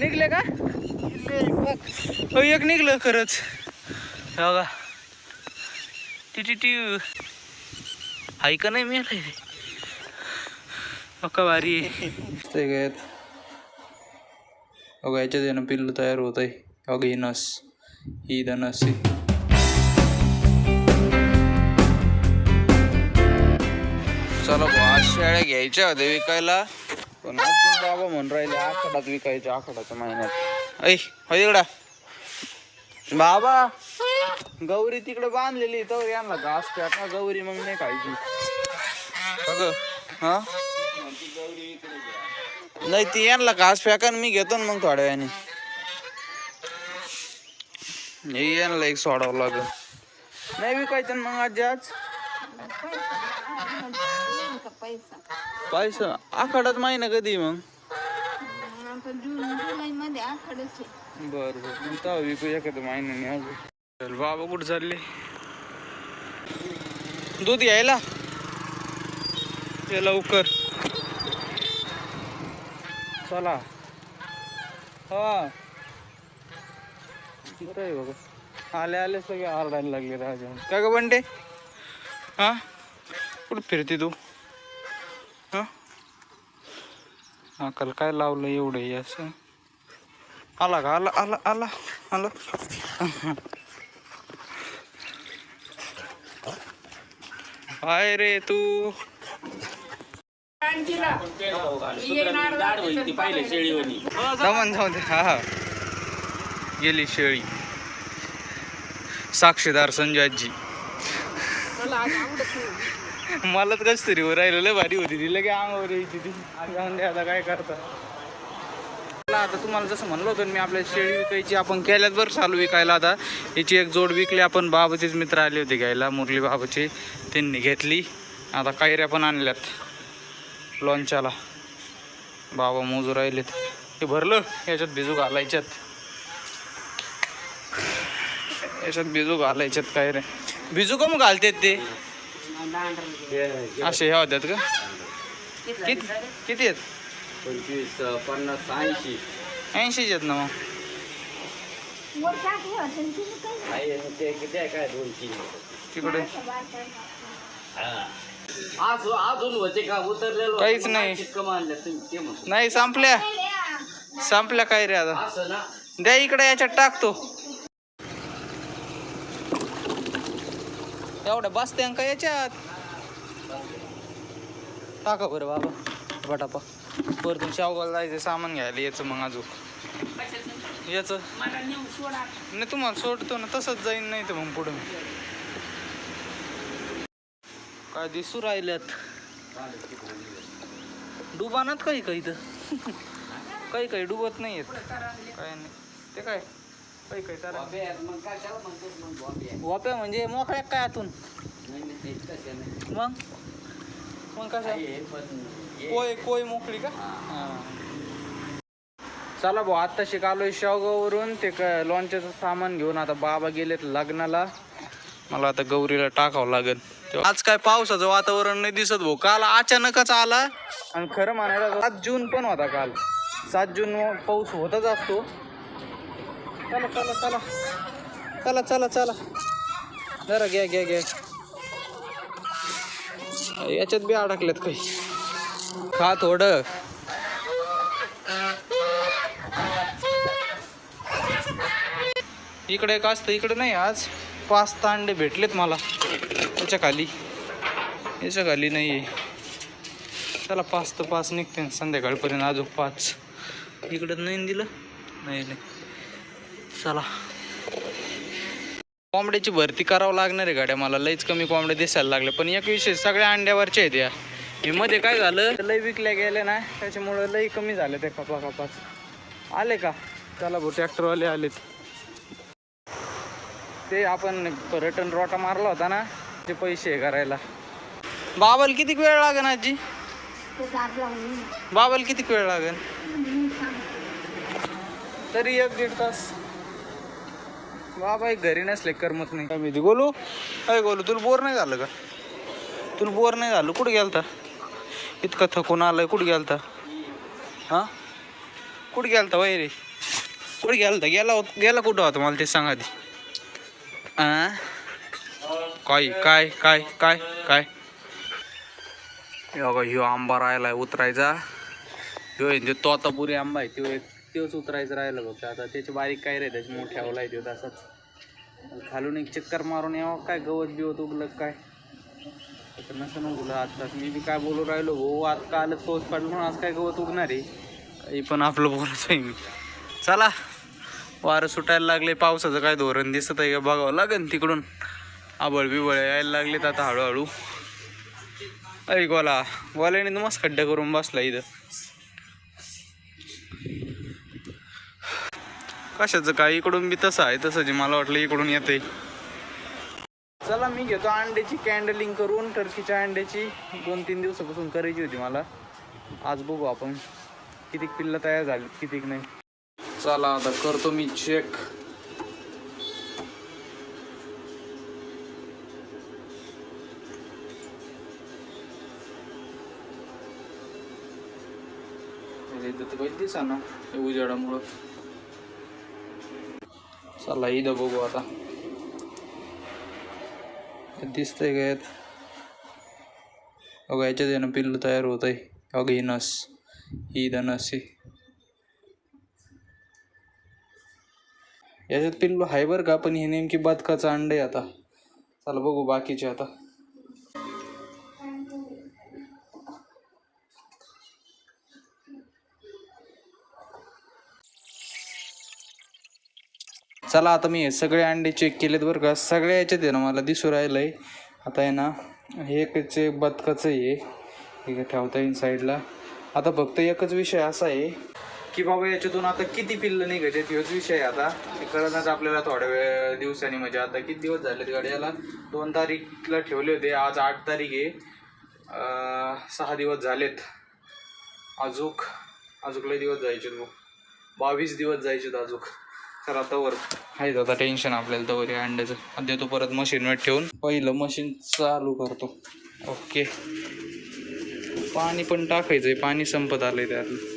निघले का? हो, एक निघलं खरंच. बघा. T T T. हाय का नाही मिळालं पक्का भारी ते काय अगं याच्यात येणं पिल्लू तयार होत आहे. अगं ही नस. ही धनस चला भाऊ आज शेळ्या घ्यायच्या होत्या विकायला. पण अजून बाबा म्हणून राहिले आखाडात विकायचे आखाडाच्या महिन्यात. ऐ हो इकडा. बाबा गौरी तिकडे बांधलेली तर यांना घास का गौरी मग नाही खायची. अगं हा? नाही ती यांना घास फेका मी घेतो ना मग थोड्या वेळाने. यांना एक सोडावं लागेल. नाही विकायचं ना मग आज आज? पैसा पैसा आखाडात महिना कधी मग? आता जून जुलै मध्ये आखडच बर बर. मग तेव्हा विकू महिन्याने अजून. चल बाबा कुठं चालले? दूध यायला? ये लवकर. चला. हा. बरं आहे बघा. आले आले सगळे. आरडायला लागले राजा. काय ग बंडे? हा? कुठं फिरते तू हा अकल काय लावलं एवढं हे असं? आला का? आला आला आला आला. हाय रे तू. जाऊ दे. हा हा. गेली शेळी. साक्षीदार संजय मलाच मला तर कस तरी राहिलं लय भारी होती ती लगे अंगावर यायची ती. आणि दे आता काय करता? आता तुम्हाला जसं म्हणलं होतं मी आपल्या शेळी विकायची आपण केल्यात बरं चालू विकायला आता. याची एक जोड विकली आपण बाबाचेच मित्र आले होते घ्यायला मुरली बाबाची. त्यांनी घेतली. आता कायऱ्या पण आणल्यात. लॉन्चाला बाबा मोजू राहिलेत. हे भरलं याच्यात भिजू घालायच्यात. याच्यात भिजू घालायच्यात काय रे भिजू कम घालतात ते. असे ह्या होत्यात का? किती किती आहेत? पंचवीस पन्नास ऐंशी. ऐंशीच आहेत ना मग. तिकडे? काहीच नाही. नाही संपल्या. संपल्या काय रे आता? द्या इकडे याच्यात टाकतो. तेवढ्या बसत्या का याच्यात? टाका बरं बाबा बटापा. परतून शावगाला जायचं सामान घ्यायला याचं मग अजून. याचं नाही तुम्हाला सोडतो ना तसंच जाईन नाही तर मग पुढे काय दिसू राहिल्यात. डुबानात काही काही तर काही काही डुबत नाही आहेत काय नाही. ते काय? काही काही तर? मग त्याला म्हणतोस मग बॉम्बे आहे. वाप्या म्हणजे मोकळ्या काय आतून? नाही नाही ते तसं नाही. मग? मग कशा हे पण हे- कोय कोय मोकळी का? चला भाऊ आता शिकालोय शेवगाववरून. ते क लॉन्चचं सामान घेऊन आता बाबा गेलेत लग्नाला. मला आता गौरीला टाकावं लागेल. तेव्हा- आज काय पावसाचं वातावरण नाही दिसत भाऊ. काल अचानकच आला. आणि खरं म्हणायला सात जून पण होता काल. सात जून पाऊस होतच असतो. चला चला चला. चला चला चला. जरा घ्या घ्या घ्या. याच्यात बी अडकल्यात काही. खा थोडं. इकडे एक असतं इकडे नाही आज पाच तांडे भेटलेत मला. याच्या खाली. याच्या खाली नाही आहे चला पाच तर पाच निघते. संध्याकाळपर्यंत अजून पाच. इकडं नाही दिलं? नाही नाही. चला. कोंबड्याची भरती करावं लागणार आहे गाड्या मला लईच कमी कोंबड्या दिसायला लागले. पण एक विषय सगळ्या अंड्यावरच्या आहेत या. हे मध्ये काय झालं? लई विकल्या गेल्या ना त्याच्यामुळं लई कमी झाले ते कपा कपाच आले का? चला भाऊ ट्रॅक्टरवाले आलेत. ते आपण पर्यटन रोटा मारला होता ना ते पैसे करायला. बाबाला किती वेळ लागेल आजी? बाबाला किती वेळ लागेल? तरी एक दीड तास. बाबा एक घरी नसले करमत नाही. काय माहिती गोलू? काय गोलू तुला बोर नाही झालं का? तुला बोर नाही झालं? कुठं गेलता? इतकं थकून आलंय कुठं गेलता? हां? कुठं गेलता वय रे? कुठे गेलता? गेला होत गेला कुठं होता मला ते सांगा ती आ? काय काय काय काय काय? ह्यो आंबा राहिलाय उतरायचा. ह्यो तोतापुरी आंबा आहे तो एक तेच उतरायचं राहिलं बघ आता त्याची बारीक काय रे त्याची मोठ्या ओला येते तसाच खालून एक चक्कर मारून यावं काय गवत बिवत उगलं काय? तर नसं उगलं. आत्ताच मी बी काय बोलू राहिलो हो आज कालच पाऊस पडला म्हणून आज काय गवत उगणार आहे? काही पण आपलं बोलत आहे मी. चला वारं सुटायला लागले पावसाचं काय धोरण दिसत आहे का बघावं लागेल तिकडून. आबळ बिबळ यायला लागलेत आता हळूहळू. अरे वाला वाल्याने तर मस्त खड्डा करून बसला इथं. कशाचं काय? इकडून बी तसं आहे तसं जे मला वाटलं इकडून येते चला मी घेतो अंड्याची कॅन्डलिंग करून टर्कीच्या अंड्याची. दोन तीन दिवसापासून करायची होती मला. आज बघू आपण किती पिल्लं तयार झाली कितीक नाही. चला आता करतो मी चेक दिसा ना उजेडामुळं. चला इथं बघू आता. दिसतंय का यात? अगं याच्यात यानं पिल्लू तयार होत आहे अगं ही नस. ही द नस याच्यात पिल्लू आहे बरं का पण हे नेमकी बदकाचं अंडे आता. चला बघू बाकीचे आता. चला आता मी सगळे अंडे चेक केलेत बरं का. सगळ्या याच्यात आहे ना मला दिसू राहिलंय. आता आहे ना हे एकच एक बदकाचं आहे हे. ठेवता येईल साईडला आता फक्त एकच विषय असा आहे की बाबा याच्यातून आता किती पिल्लं निघायचे तोच विषय आहे आता. ते कळणच आपल्याला थोड्या वेळ दिवसांनी म्हणजे आता किती दिवस झाले गाड्याला दोन तारीखला ठेवले होते आज आठ तारीख आहे. सहा दिवस झालेत. अजूक अजूक लय दिवस जायचे मग बावीस दिवस जायचे अजूक तर आता वर. आहे आता टेन्शन आपल्याला तर वर अंड्याचं आता देतो परत मशीनवर ठेवून. पहिलं मशीन चालू करतो. ओके पाणी पण टाकायचं आहे पाणी संपत आलं आहे त्यातलं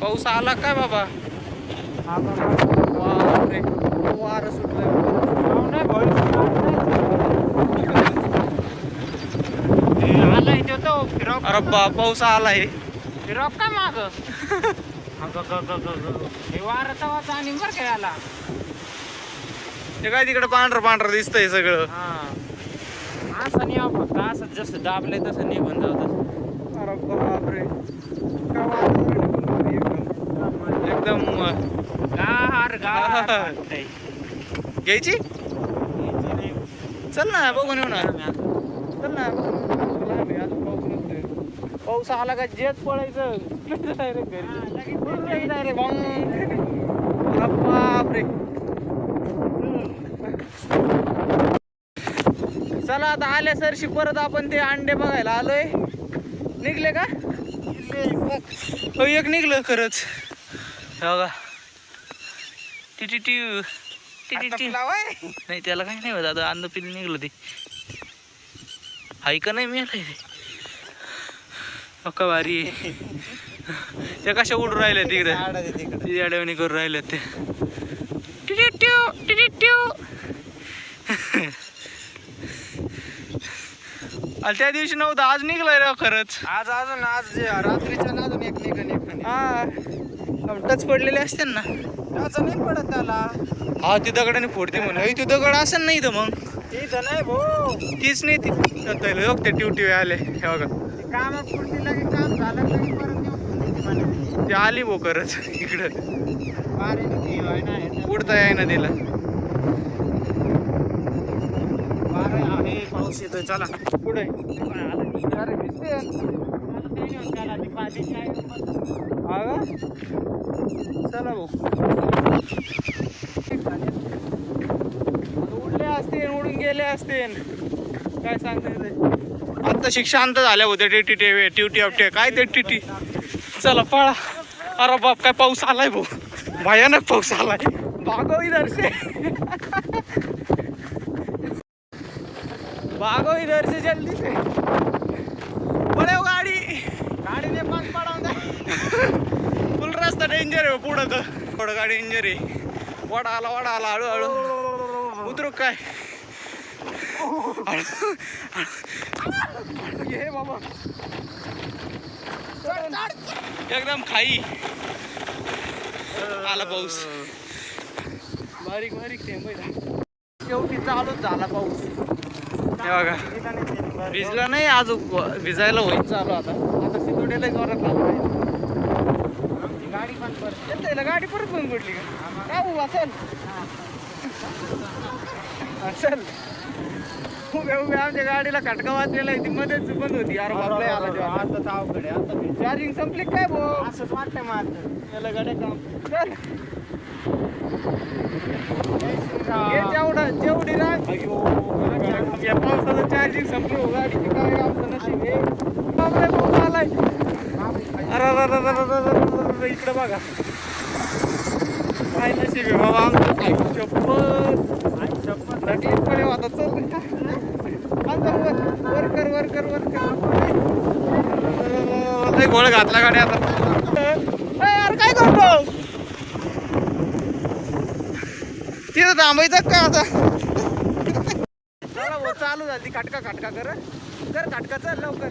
पाऊस आला काय बाबा? बापरे. वारं सुटलंय. आलाय तो तो फिरव अरे बा पाऊस आलाय. फिरव का माग? हे वार तवाच आणि बर काय आला ते काय तिकडे पांढरं पांढरं दिसतंय सगळं. हा. असं नाही हो फक्त असं जसं दाबले तसं निघून जाऊ तसं. अरे बापरे. काय एकदम. गार गार वाटतंय. घ्यायची. चल ना बघून येऊ ना चल ना बघून येऊ. अजून पाऊस नसतोय. पाऊस आला का जेत पळायचं डायरेक्ट घरी डायरेक्ट बापरे चला आता आल्या सरशी परत आपण ते अंडे बघायला आलोय निघले का हो एक निघलं खरंच हे बघा. टी टी टी नाही त्याला काही नाही होत. आता अंध पिल्ली निघलं ते. हाय का नाही मिळालंय ते? अक्का भारी. त्या कशा उडून राहिल्या तिकडे? ती अडवणी करून राहिल्या ते. टिटिट्यू, टिटिट्यू. आणि त्या दिवशी नव्हतं. आज निघलाय राव खरंच. आज अजून आज रात्रीच्या ना अजून एक एक हा. टच पडलेले असते ना? त्याचं नाही पडत त्याला. हा ती दगडाने फोडते म्हणून ती दगड असेल नाही तर मग? इथं नाही भाऊ तीच नाही ती बघ ते ट्यूटी आले. हे बघा. ते कामात पुरती लगे काम झालं तरी परत. ती आली भो खरंच इकडं. वाऱ्याने ते होय ना, हे उडता तिला. पाऊस येतोय चला. पुढे. अरे. मला ते नाही होत चला भाऊ आता उडले असतील उडून गेले असतील काय सांगता येते आता शांत झाल्या होत्या टेटी टे ट्युटी आपटे काय ते टिटी चला पळा अरे बाप काय पाऊस आलाय भाऊ भयानक पाऊस आलाय भागो इधर से भागो इधर जल्दी से पळे हो गाडी गाडीने पाच पडावून फुल आहे पुढं तर. पुढं गाडी आहे. वडा आला वडा आला हळू हळू उतरू काय बाबा. एकदम खाई. आला पाऊस. बारीक बारीक. शेवटी चालूच झाला पाऊस. हे बघा. भिजला नाही अजून भिजायला होईल. चालू आता आता सितोड्याला जोरात लागलाय. गाडी पण परत गाडी परत बंद पडली का हो असेल असेल उभ्या उभ्या आमच्या गाडीला खटका वाचलेला आहे ती मध्येच बंद होती यार बापले आला तेव्हा. चार्जिंग संपली काय भाऊ असंच वाटतंय माझं याला गाड्या काम चल हे जेवढं जेवढी ना या पावसाचं चार्जिंग संपली हो गाडीची काय आमचं नशीब हे बापरे पाऊस आलाय अरे आता इकडं बघा. काय नशीब आहे बाबा आमचं आई चप्पल आई चप्पलसाठी पडे आता चल. आता वर वर कर गोळ घातला गाडी आता. यार काय करतो? तिथं थांबायचं का आता? चालू झाली. काटका खाटका कर. कर चल लवकर.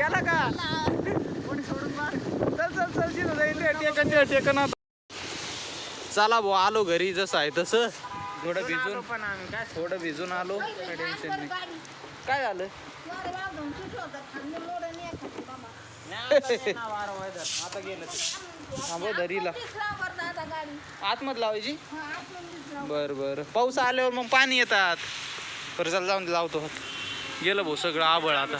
याला का? चल चल चल तिथं जाईल रे, टेकन ते, टेकन आता चला भाऊ आलो घरी जसं आहे तसं. थोडं भिजून पण आम्ही काय? थोडं भिजून आलो. काय टेन्शन नाही काय झालं? आता गेलं. थांबव धरीला आतमध्ये लावायची? हा. बर बर. पाऊस आल्यावर मग पाणी येतात. बरं चला जाऊन लावतो गेलं भाऊ सगळं आबळ आता.